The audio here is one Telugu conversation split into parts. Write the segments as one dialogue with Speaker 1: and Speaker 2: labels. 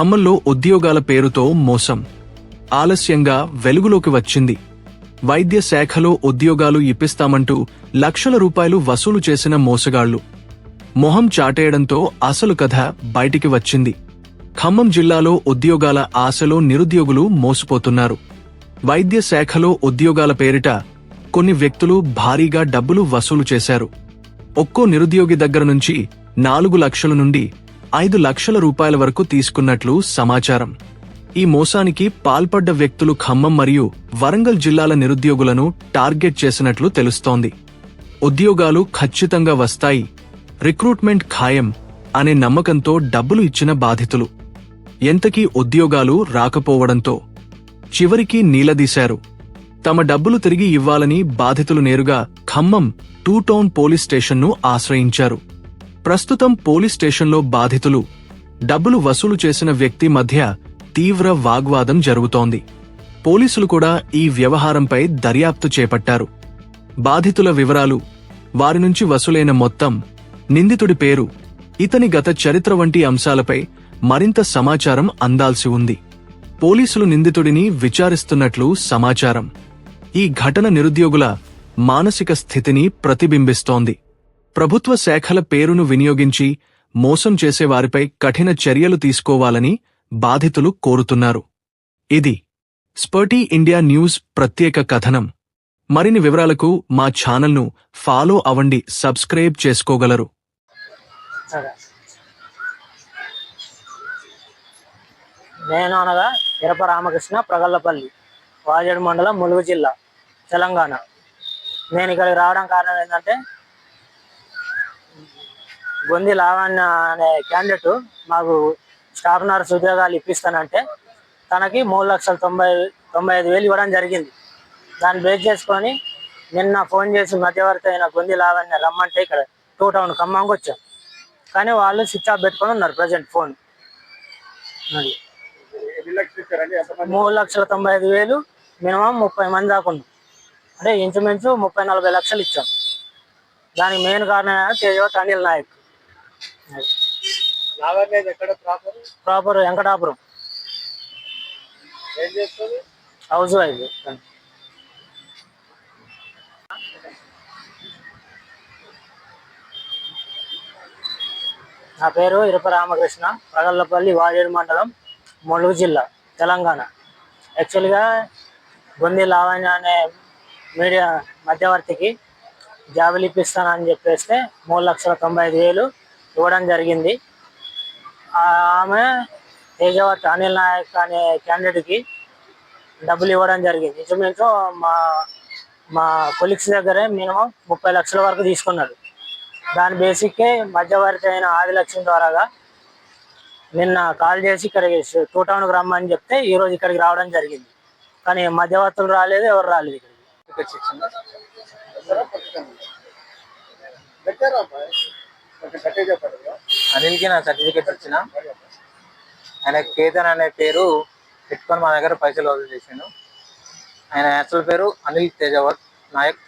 Speaker 1: ఖమ్మంలో ఉద్యోగాల పేరుతో మోసం. ఆలస్యంగా వెలుగులోకి వచ్చింది. వైద్య శాఖలో ఉద్యోగాలు ఇప్పిస్తామంటూ లక్షల రూపాయలు వసూలు చేసిన మోసగాళ్ళు. మొహం చాటేయడంతో అసలు కథ బయటికి వచ్చింది. ఖమ్మం జిల్లాలో ఉద్యోగాల ఆశలో నిరుద్యోగులు మోసపోతున్నారు. వైద్య శాఖలో ఉద్యోగాల పేరిట కొన్ని వ్యక్తులు భారీగా డబ్బులు వసూలు చేశారు. ఒక్కో నిరుద్యోగి దగ్గర నుంచి నాలుగు లక్షల నుండి ఐదు లక్షల రూపాయల వరకు తీసుకున్నట్లు సమాచారం. ఈ మోసానికి పాల్పడ్డ వ్యక్తులు ఖమ్మం మరియు వరంగల్ జిల్లాల నిరుద్యోగులను టార్గెట్ చేసినట్లు తెలుస్తోంది. ఉద్యోగాలు ఖచ్చితంగా వస్తాయి. రిక్రూట్మెంట్ ఖాయం అనే నమ్మకంతో డబ్బులు ఇచ్చిన బాధితులు. ఎంతకీ ఉద్యోగాలు రాకపోవడంతో చివరికి నీలదీశారు. తమ డబ్బులు తిరిగి ఇవ్వాలని బాధితులు నేరుగా ఖమ్మం టూ టౌన్ పోలీస్ స్టేషన్ను ఆశ్రయించారు. ప్రస్తుతం పోలీస్ స్టేషన్లో బాధితులు డబ్బులు వసూలు చేసిన వ్యక్తి మధ్య తీవ్ర వాగ్వాదం జరుగుతోంది. పోలీసులు కూడా ఈ వ్యవహారంపై దర్యాప్తు చేపట్టారు. బాధితుల వివరాలు వారి నుంచి వసూలైన మొత్తం నిందితుడి పేరు ఇతని గత చరిత్ర వంటి అంశాలపై మరింత సమాచారం అందాల్సి ఉంది. పోలీసులు నిందితుడిని విచారిస్తున్నట్లు సమాచారం. ఈ ఘటన నిరుద్యోగుల మానసిక స్థితిని ప్రతిబింబిస్తోంది. ప్రభుత్వ శాఖల పేరును వినియోగించి మోసం చేసేవారిపై కఠిన చర్యలు తీసుకోవాలని బాధితులు కోరుతున్నారు. ఇది స్పర్టీ ఇండియా న్యూస్ ప్రత్యేక కథనం. మరిన్ని వివరాలకు మా ఛానల్ను ఫాలో అవండి సబ్స్క్రైబ్ చేసుకోగలరు.
Speaker 2: నేను అనగా ఇరప రామకృష్ణ ప్రగల్లపల్లి వాజేడు మండలం ములుగు జిల్లా తెలంగాణ. నేను ఇక్కడికి రావడం కారణం ఏంటంటే గొంది లావణ్య అనే క్యాండిడేట్ మాకు స్టాఫ్ నర్స్ ఉద్యోగాలు ఇప్పిస్తానంటే తనకి మూడు లక్షల తొంభై తొంభై ఐదు వేలు ఇవ్వడం జరిగింది. దాన్ని బేస్ చేసుకొని నిన్న ఫోన్ చేసి మధ్యవర్తి అయిన గొంది లావణ్య రమ్మంటే ఇక్కడ టూ టౌన్ ఖమ్మంకి వచ్చాం. కానీ వాళ్ళు స్విచ్ ఆఫ్ పెట్టుకొని ఉన్నారు ప్రజెంట్ ఫోన్ మూడు లక్షల తొంభై ఐదు వేలు మినిమం ముప్పై మంది దాకున్నాం అంటే ఇంచుమించు ముప్పై నలభై లక్షలు ఇచ్చాం. దానికి మెయిన్ కారణం ఏంటంటే తండ్రి Anil Nayak.
Speaker 3: Proper
Speaker 2: Venkatapuram. House wife నా పేరు ఇరప రామకృష్ణ ప్రగల్లపల్లి వాజేడు మండలం ములుగు జిల్లా తెలంగాణ. యాక్చువల్గా గొంది లావణ్య అనే మీడియా మధ్యవర్తికి జాబులు ఇప్పిస్తానని చెప్పేస్తే మూడు లక్షల తొంభై ఐదు వేలు ఇవ్వడం జరిగింది. ఆమె తేజవత్ అనిల్ నాయక్ అనే క్యాండిడేట్కి డబ్బులు ఇవ్వడం జరిగింది. ఇంచుమించు మా మా కొలిక్స్ దగ్గరే మినిమం ముప్పై లక్షల వరకు తీసుకున్నాడు. దాని బేసిక్కే మధ్యవర్తి అయిన ఆదిలక్ష్మి ద్వారాగా నిన్న కాల్ చేసి ఇక్కడికి టూ టౌన్కి రమ్మని చెప్తే ఈరోజు ఇక్కడికి రావడం జరిగింది. కానీ మధ్యవర్తులు రాలేదు ఎవరు రాలేదు ఇక్కడికి.
Speaker 4: అనిల్కి నా సర్టిఫికేట్ వచ్చిన. ఆయన కేతన్ అనే పేరు పెట్టుకొని మా దగ్గర పైసలు వసూలు చేసిండు. ఆయన యాక్చువల్ పేరు అనిల్ తేజవత్ నాయక్.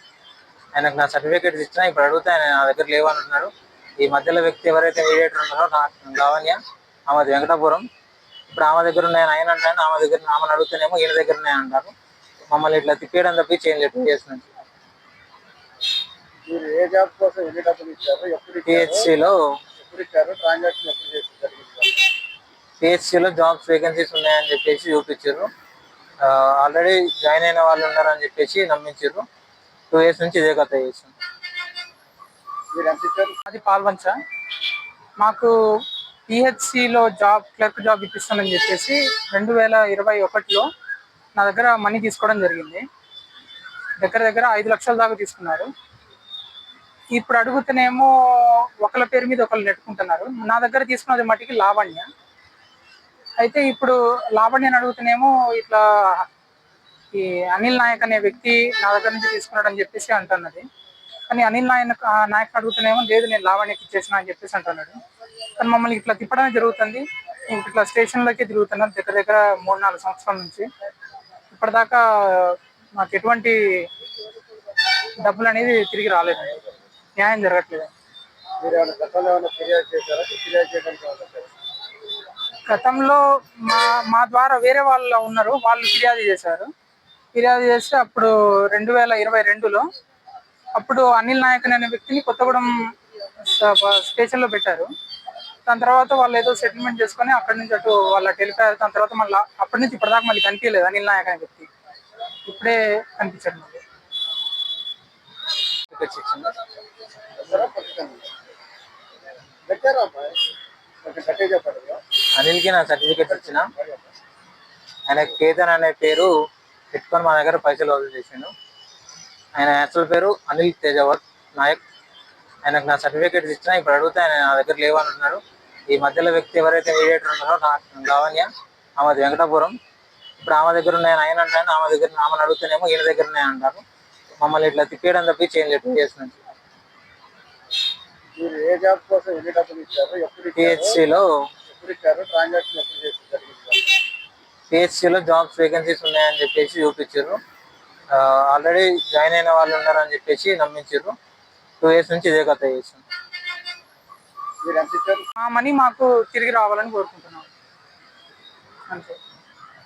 Speaker 4: ఆయనకు నా సర్టిఫికేట్ ఇచ్చిన ఇప్పుడు అడిగితే ఆయన నా దగ్గర లేవని అంటున్నాడు. ఈ మధ్యలో వ్యక్తి ఎవరైతే మీడియేటర్ ఉన్నారో నా లావణ్య ఆమెది వెంకటాపురం. ఇప్పుడు ఆమె దగ్గర ఉన్నాయని ఆయన అంటాను ఆమె దగ్గర ఆమెను అడుగుతానేమో ఈయన దగ్గర ఉన్నాయని అంటారు. మమ్మల్ని ఇట్లా తిప్పేయడం తప్పి ఏం చెప్పి చేస్తున్నాను
Speaker 3: మీరు ఏ జాబ్ కోసం ఎన్ని డబ్బులు ఇచ్చారు ఎప్పుడు
Speaker 4: పిహెచ్సిలో
Speaker 3: ఎప్పుడు ఇచ్చారు ట్రాన్సాక్షన్ ఎప్పుడు చేసి జరిగింది?
Speaker 4: పిహెచ్సిలో జాబ్స్ వేకెన్సీస్ ఉన్నాయని చెప్పేసి చూపించారు. ఆల్రెడీ జాయిన్ అయిన వాళ్ళు ఉన్నారని చెప్పేసి నమ్మించారు. టూ ఇయర్స్ నుంచి ఇదే కథ చేసాం
Speaker 3: మీరు ఎంత ఇచ్చారు?
Speaker 5: అది పాల్వంచ. మాకు పిహెచ్సిలో జాబ్ క్లర్క్ జాబ్ ఇప్పిస్తానని చెప్పేసి రెండు వేల ఇరవై ఒకటిలో నా దగ్గర మనీ తీసుకోవడం జరిగింది. దగ్గర దగ్గర ఐదు లక్షల దాకా తీసుకున్నారు. ఇప్పుడు అడుగుతనేమో ఒకళ్ళ పేరు మీద ఒకళ్ళు నెట్టుకుంటున్నారు. నా దగ్గర తీసుకున్నది మట్టికి లావణ్య. అయితే ఇప్పుడు లావణ్యని అడుగుతనేమో ఇట్లా ఈ అనిల్ నాయక్ అనే వ్యక్తి నా దగ్గర నుంచి తీసుకున్నాడు అని చెప్పేసి అంటున్నది. కానీ అనిల్ నాయక్ నాయక్ అడుగుతున్నామో లేదు నేను లావణ్యకి ఇచ్చేసిన అని చెప్పేసి అంటున్నాడు. కానీ మమ్మల్ని ఇట్లా తిప్పడమే జరుగుతుంది. ఇట్లా స్టేషన్లోకి తిరుగుతున్నాం దగ్గర దగ్గర మూడు నాలుగు సంవత్సరాల నుంచి. ఇప్పటిదాకా మాకు ఎటువంటి డబ్బులు అనేది తిరిగి రాలేదు. న్యాయం జరగట్లేదు.
Speaker 3: గతంలో
Speaker 5: మా మా ద్వారా వేరే వాళ్ళు ఉన్నారు. వాళ్ళు ఫిర్యాదు చేశారు. ఫిర్యాదు చేస్తే అప్పుడు రెండు వేల ఇరవై రెండులో అప్పుడు అనిల్ నాయక్ అనే వ్యక్తిని కొత్తగూడెం స్టేషన్లో పెట్టారు. దాని తర్వాత వాళ్ళు ఏదో సెటిల్మెంట్ చేసుకొని అక్కడి నుంచి అటు వాళ్ళకి వెళ్ళిపోయారు దాని తర్వాత మళ్ళీ అప్పటి నుంచి ఇప్పటిదాకా మళ్ళీ కనిపించలేదు అనిల్ నాయక్ అనే వ్యక్తి. ఇప్పుడే కనిపించాడు
Speaker 3: చెప్పండి
Speaker 4: అనిల్కి నా సర్టిఫికేట్ వచ్చిన. ఆయన కేతన్ అనే పేరు పెట్టుకొని మా దగ్గర పైసలు వసూలు చేసిండు. ఆయన యాక్చువల్ పేరు అనిల్ తేజవర్ నాయక్. ఆయనకు నా సర్టిఫికేట్ ఇచ్చిన ఇప్పుడు అడిగితే ఆయన నా దగ్గర లేవని ఈ మధ్యలో వ్యక్తి ఎవరైతే మీడియేటర్ ఉన్నారో నా లావణ్య ఆమె వెంకటాపురం. ఇప్పుడు ఆమె దగ్గర ఉన్నాయని ఆయన అంటాను ఆమె దగ్గర ఆమెను అడుగుతానేమో ఈయన దగ్గర ఉన్నాయని అంటారు మమ్మల్ని ఇట్లా తిప్పేయడం తప్పించి ఏం లేదు చేస్తున్నాను
Speaker 3: మీరు ఏ జాబ్ కోసం ఎన్ని డబ్బులు ఇచ్చారు ఎప్పుడు
Speaker 4: పిహెచ్సిలో
Speaker 3: ఎప్పుడు ఇచ్చారు ట్రాన్సాక్షన్ ఎప్పుడు చేసి జరిగింది
Speaker 4: పిహెచ్సిలో జాబ్స్ వేకెన్సీస్ ఉన్నాయని చెప్పేసి చూపించారు. ఆల్రెడీ జాయిన్ అయిన వాళ్ళు ఉన్నారని చెప్పేసి నమ్మించారు. టూ ఇయర్స్ నుంచి ఇదే కథ చేసాం
Speaker 3: మీరు ఎంత ఇచ్చారు?
Speaker 5: ఆ మనీ మాకు తిరిగి రావాలని కోరుకుంటున్నాం. అంతే.